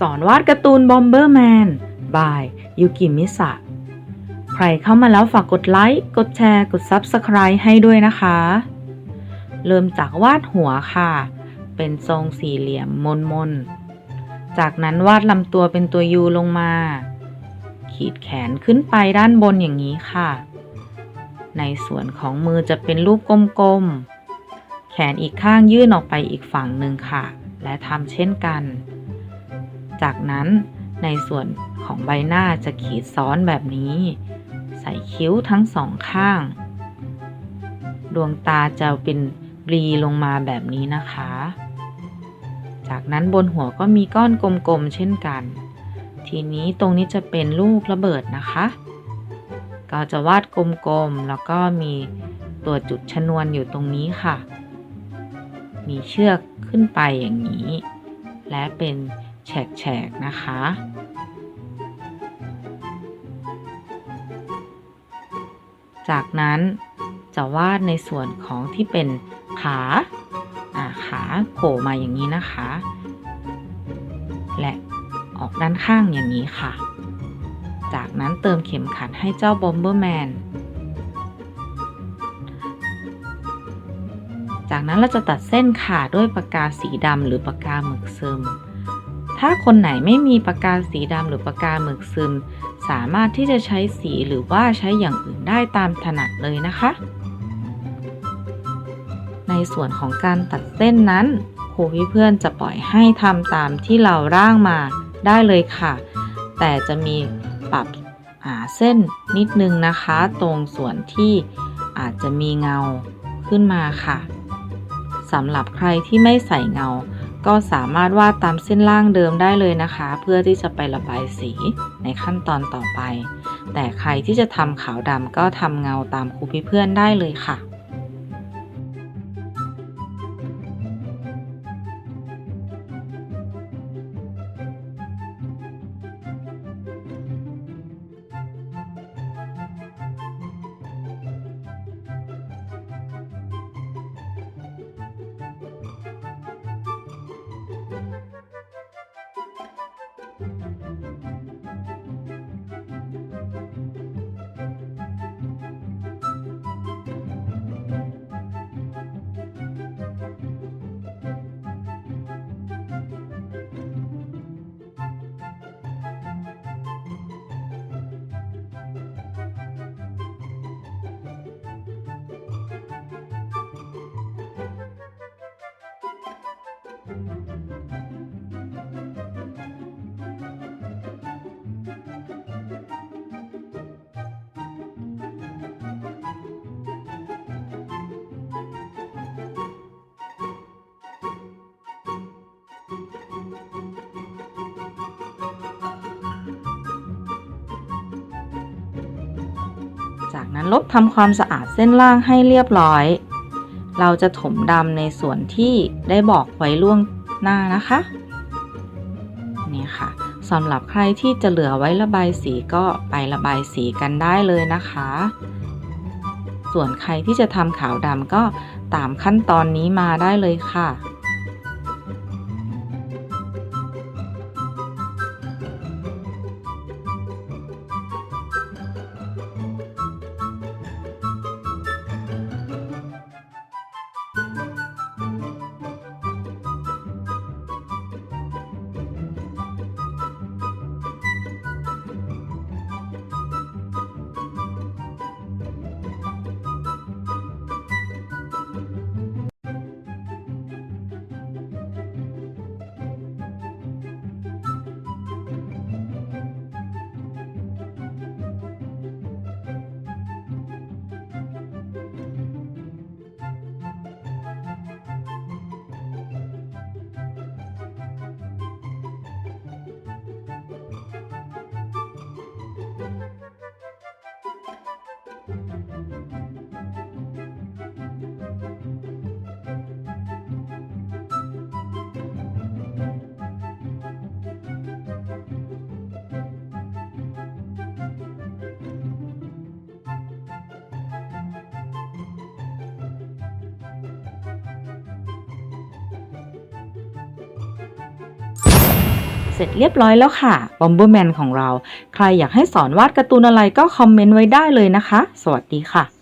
สอนวาดการ์ตูนบอมเบอร์แมนบายยูกิมิสะใครเข้ามาแล้วฝากกดไลค์ กดแชร์ กด Subscribe ให้ด้วยนะคะ เริ่มจากวาดหัวค่ะ เป็นทรงสี่เหลี่ยมมนมนๆจากนั้นวาดลำตัวเป็นตัวยูลงมา ขีดแขนขึ้นไปด้านบนอย่างนี้ค่ะ ในส่วนของมือจะเป็นรูปกลมๆ แขนอีกข้างยื่นออกไปอีกฝั่งหนึ่งค่ะ และทำเช่นกัน จากนั้นในส่วนของใบหน้าจะขีดซ้อนแบบนี้ ใส่คิ้วทั้งสองข้าง ดวงตาจะเป็นรีลงมาแบบนี้นะคะ จากนั้นบนหัวก็มีก้อนกลมๆเช่นกัน ทีนี้ตรงนี้จะเป็นลูกระเบิดนะคะ ก็จะวาดกลมๆแล้วก็มีตัวจุดชนวนอยู่ตรงนี้ค่ะ มีเชือกขึ้นไปอย่างนี้ และเป็น แฉกๆนะคะ จากนั้นจะวาดในส่วนของที่เป็นขาอ่าขาโผล่มาอย่างนี้นะคะ และออกด้านข้างอย่างนี้ค่ะ จากนั้นเติมเข็มขัดให้เจ้าบอมเบอร์แมนจากนั้นเราจะตัดเส้นค่ะด้วยปากกาสีดำหรือปากกาหมึกซึม ถ้าคนไหนไม่มีปากกาสีดำหรือปากกาหมึกซึม สามารถที่จะใช้สีหรือว่าใช้อย่างอื่นได้ตามถนัดเลยนะคะ ในส่วนของการตัดเส้นนั้นครูพี่เพื่อนจะปล่อยให้ทำตามที่เราร่างมาได้เลยค่ะ แต่จะมีปรับอ่าเส้นนิดนึงนะคะ ตรงส่วนที่อาจจะมีเงาขึ้นมาค่ะสำหรับใครที่ไม่ใส่เงา ก็สามารถวาดตามเส้นล่างเดิมได้เลยนะคะ เพื่อที่จะไประบายสีในขั้นตอนต่อไป แต่ใครที่จะทำขาวดำก็ทำเงาตามครูพี่เพื่อนได้เลยค่ะ จากนั้นลบทำความสะอาดเส้นล่างให้เรียบร้อย เราจะถมดำในส่วนที่ได้บอกไว้ล่วงหน้านะคะ นี่ค่ะสำหรับใครที่จะเหลือไว้ระบายสีก็ไประบายสีกันได้เลยนะคะ ส่วนใครที่จะทำขาวดำก็ตามขั้นตอนนี้มาได้เลยค่ะ ร็จเรียบร้อยแล้วค่ะบอมเบอร์แมนของเรา ใครอยากให้สอนวาดการ์ตูนอะไรก็คอมเมนต์ไว้ได้เลยนะคะ สวัสดีค่ะ